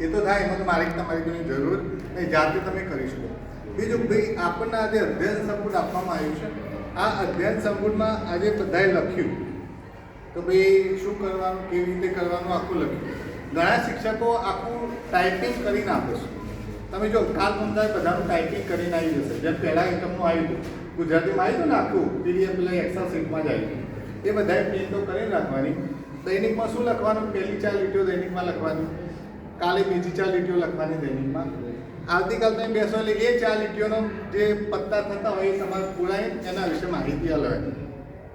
એ તો થાય, એમાં તમારી કોઈની જરૂર નહીં જાતે તમે કરી શકો. બીજું ભાઈ, આપણને આજે અધ્યયન સંકુલ આપવામાં આવ્યું છે. આ અધ્યયન સંકુલમાં આજે બધાએ લખ્યું. તો ભાઈ, શું કરવાનું, કેવી રીતે કરવાનું, આખું લખ્યું. ઘણા શિક્ષકો આખું ટાઈપિંગ કરીને આપે છે. તમે જો, કાલ પંદર બધાનું ટાઈપિંગ કરીને આવી જશે જેમ પહેલાં એકમનું આવ્યું હતું. ગુજરાતીમાં આવ્યું હતું ને આખું પીડીએફ પેલા એક્સલ શીટમાં જ આવ્યું હતું. એ બધાએ પ્રિન્ટો કરીને રાખવાની દૈનિકમાં શું લખવાનું? પહેલી ચાર લીટીઓ દૈનિકમાં લખવાની. કાલે બીજી ચાર લીટીઓ લખવાની દૈનિકમાં આવતીકાલ તમે બેસો એટલે એ ચાર લીટીઓનો જે પત્તા થતા હોય એ તમારે પૂરાય એના વિશે માહિતી અલગ.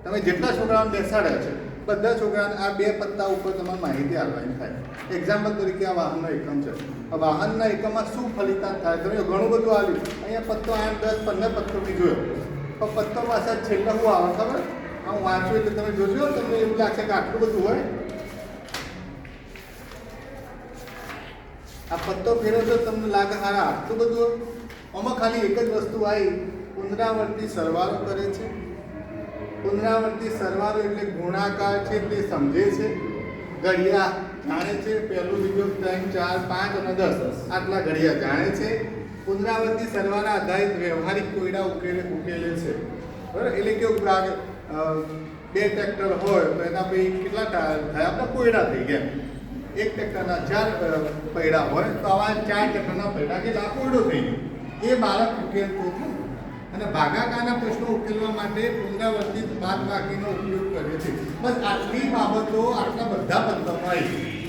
તમે જેટલા છોકરાઓને બેસાડ્યા છે, બધા છોકરાને આ બે પત્તા ઉપર તમારે માહિતી આપવાની થાય. એક્ઝામ્પલ તરીકે આ વાહનનો એકમ છે. આ વાહનના એકમમાં શું ફલિતાંત થાય? તમે ઘણું બધું આવ્યું અહીંયા પત્તો આઠ, દસ, પંદર પત્તો બી જોયો. પણ પત્તો પાછા છેલ્લા હું આવે, ખબર? હું વાંચું એટલે તમે જોજો. તમને એવું લાગશે કે આટલું બધું હોય? આ પત્તો ફેરવજો તમને લાગે હારા આટલું બધું આમાં ખાલી એક જ વસ્તુ આવી પુનરાવર્તી સરવાળો કરે છે. પુનરાવર્તી સરવાળો એટલે ગુણાકાર છે તે સમજે છે. ઘડિયા જાણે છે, પહેલું બીજું ત્રણ, ચાર, પાંચ અને દસ. આટલા ઘડિયા જાણે છે. પુનરાવર્તી સરવાળા આધારિત વ્યવહારિક કોયડા ઉકેલે ઉકેલે છે. બરાબર? એટલે કેવું લાગે બે ટ્રેક્ટર હોય તો એના પછી કેટલા થયા? આપણે કોયડા થઈ ગયા. એક ટ્રેક્ટરના ચાર પૈડા હોય તો આવા ચાર ટ્રેક્ટરના પૈડા કે આ કોયડો થઈ ગયો. એ બાળક ઉકેલતો અને ભાગાકારના પ્રશ્નો ઉકેલવા માટે પુનરાવર્તિત બાદબાકીનો ઉપયોગ કરે છે. બસ આટલી બાબતો આટલા બધા આવી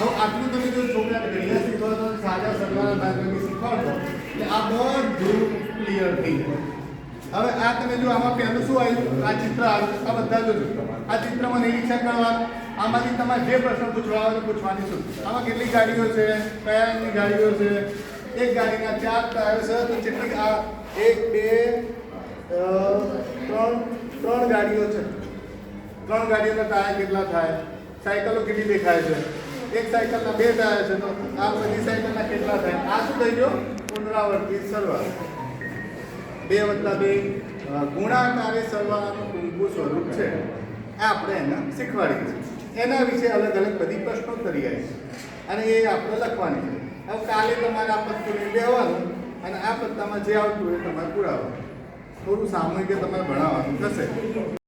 હવે આટલું તમે જો છોકરાને ઘડિયા શીખવાડો તો સાજા સરવાળા ભાગની શીખવાડો એટલે આ બધું ક્લિયર થઈ જાય હવે આ તમે જો આમાં પહેલું શું આવ્યું? આ ચિત્ર આવ્યું. આ બધા જો આ ચિત્રમાં નિરીક્ષણ કરવાનું. આમાંથી તમારે જે પ્રશ્ન પૂછવા આવે પૂછવાની શું? આમાં કેટલી ગાડીઓ છે? કયાની ગાડીઓ છે? એક ગાડીના ચાર ટાયર છે, તો કેટલી આ એક, બે ત્રણ ત્રણ ગાડીઓ છે. ત્રણ ગાડીઓના ટાયર કેટલા થાય? સાયકલો કેટલી દેખાય છે? એક સાયકલના બે ટાયર છે, તો આ બધી સાયકલના કેટલા થાય? આ શું થઈ ગયો? પુનરાવર્તિત સરવાળો. બે વત્તા બે ગુણાકારે સરવાળાનું ટૂંકું સ્વરૂપ છે. આપણે એને શીખવાડીએ છીએ. એના વિશે અલગ અલગ બધી પ્રશ્નો કરી આવી અને એ આપણે લખવાની છે. હવે કાલે તમારે આ પત્તું લેવાનું અને આ પત્તામાં જે આવતું હોય તમારે પુરાવાનું થોડું સામૂહિક તમારે ભણાવવાનું થશે.